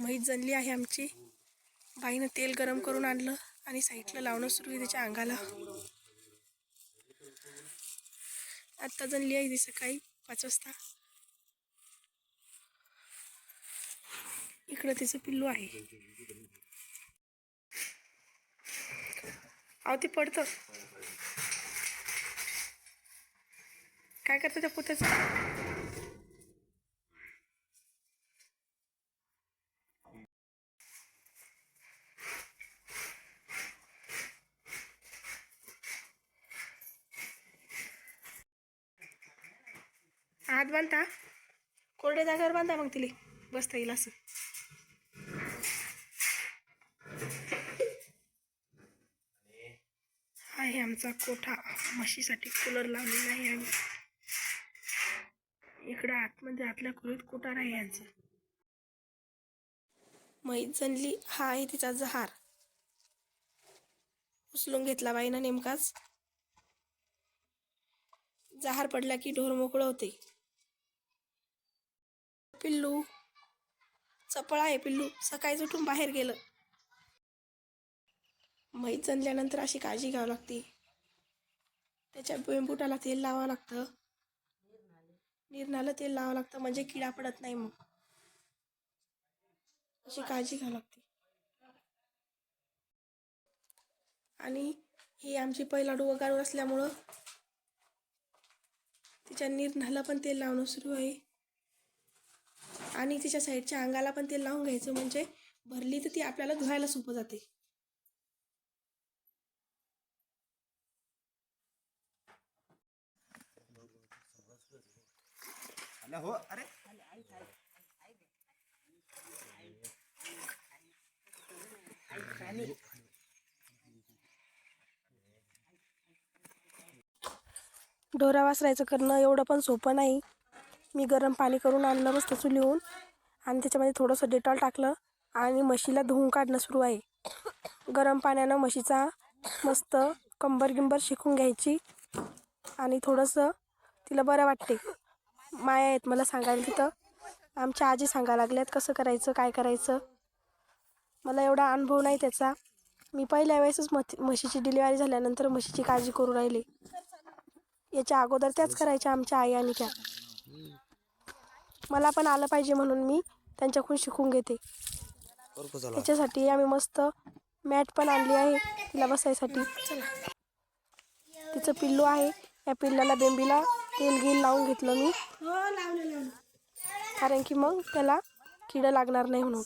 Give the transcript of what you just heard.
म्हैस जनली आहे आमची. बाईनं तेल गरम करून आणलं आणि साईडला लावणं सुरू आहे तिच्या अंगाला. आत्ता जनली आहे ती सकाळी पाच वाजता. इकडं तिचं पिल्लू आहे. अहो ते पडतं. काय करतं त्या पोत्याचं? हात बांधता. कोरड्या जागेवर बांधा मग तिला. बसता येईल असं. आहे आमचा कोठा. म्हशीसाठी कूलर लावलेला आहे आम्ही. इकडं आतमध्ये आतल्या खोलीत कोठार आहे यांचं. मैत जनली हा आहे तिचा जहार. उचलून घेतला बाईनं नेमकाच. जहार पडला की ढोर मोकळं होते. पिल्लू. चपळ आहे पिल्लू. सकाळीच उठून बाहेर गेलं. म्हैस जणल्यानंतर अशी काळजी घ्यावी लागते. त्याच्या बेंबुटाला तेल लावावं लागतं. निर्णाला तेल लावावं लागतं म्हणजे किडा पडत नाही मग. अशी काळजी घ्यावी लागते. आणि ही आमची पहिला वगारू असल्यामुळं तिच्या निर्णाला पण तेल लावणं सुरू आहे. आणि तिच्या साईडच्या अंगाला पण तेल लावून घ्यायचं म्हणजे भरली तर ती आपल्याला धुवायला सोपं जाते. अरे हो अरे. ढोरा वासरायचं करणं एवढं पण सोपं नाही. मी गरम पाणी करून आणलं मस्त चुलीहून आणि त्याच्यामध्ये थोडंसं डेटॉल टाकलं आणि म्हशीला धुवून काढणं सुरू आहे. गरम पाण्यानं म्हशीचा मस्त कंबर गिंबर शिकून घ्यायची आणि थोडंसं तिला बरं वाटते. माया आहेत मला सांगायला तिथं. आमच्या आजी सांगायला लागल्यात कसं करायचं काय करायचं. मला एवढा अनुभव नाही त्याचा. मी पहिल्या वेळेसच मथ म्हशीची डिलिव्हरी झाल्यानंतर म्हशीची काळजी करू राहिले. याच्या अगोदर त्याच करायच्या आमच्या आई आणि त्या. मला पण आलं पाहिजे म्हणून मी त्यांच्याकडून शिकून घेते. त्याच्यासाठी आम्ही मस्त मॅट पण आणली आहे तिला बसायसाठी. तिचं पिल्लू आहे. या पिल्लाला बेंबीला तेल गिल लावून घेतलं मी. कारण की मग त्याला किडं लागणार नाही म्हणून.